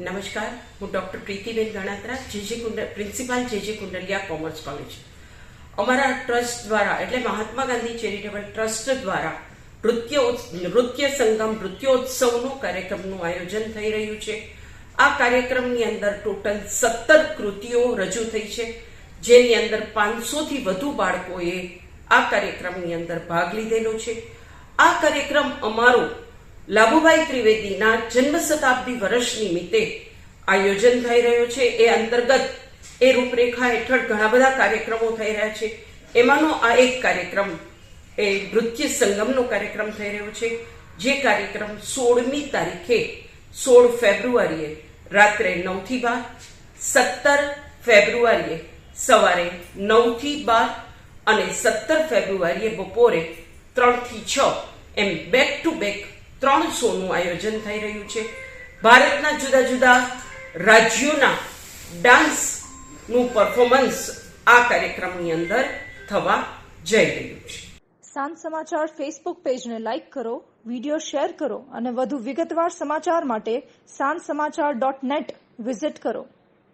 નમસ્કાર, હું doctor Pritiben Ganatra, JJ Kundal principal JJ Kundalia commerce college. અમારા trust દ્વારા, એટલે મહાત્મા ગાંધી ચેરિટેબલ ટ્રસ્ટ દ્વારા નૃત્ય નૃત્ય સંગમ, નૃત્યોત્સવનું કાર્યક્રમનું આયોજન થઈ રહ્યું છે. આ કાર્યક્રમની અંદર ટોટલ સત્તર કૃતિઓ રજૂ થઈ છે. જેની અંદર પાંચસોથી વધુ બાળકોએ આ કાર્યક્રમની અંદર ભાગ લીધેલો છે. આ કાર્યક્રમ અમારો લાભુભાઈ ત્રિવેદીના જન્મ શતાબ્દી વર્ષ નિમિત્તે આયોજન થઈ રહ્યો છે. એ અંતર્ગત એ રૂપરેખા હેઠળ ઘણા બધા કાર્યક્રમો થઈ રહ્યા છે. એમાંનો આ એક કાર્યક્રમ એ નૃત્ય સંગમનો કાર્યક્રમ થઈ રહ્યો છે. જે કાર્યક્રમ સોળમી તારીખે સોળ ફેબ્રુઆરીએ રાત્રે નવથી બાર, સત્તર ફેબ્રુઆરીએ સવારે નવથી બાર અને સત્તર ફેબ્રુઆરીએ બપોરે ત્રણથી છ એમ બેક ટુ બેક ત્રણ શોનું આયોજન થઈ રહ્યું છે. ભારતના જુદા જુદા રાજ્યોના ડાન્સનું પરફોર્મન્સ આ કાર્યક્રમની અંદર થવા જઈ રહ્યું છે. સાંજ સમાચાર ફેસબુક પેજને લાઇક કરો વિડિયો શેર કરો અને વધુ વિગતવાર સમાચાર માટે સાંજ સમાચાર ડોટ નેટ વિઝિટ કરો.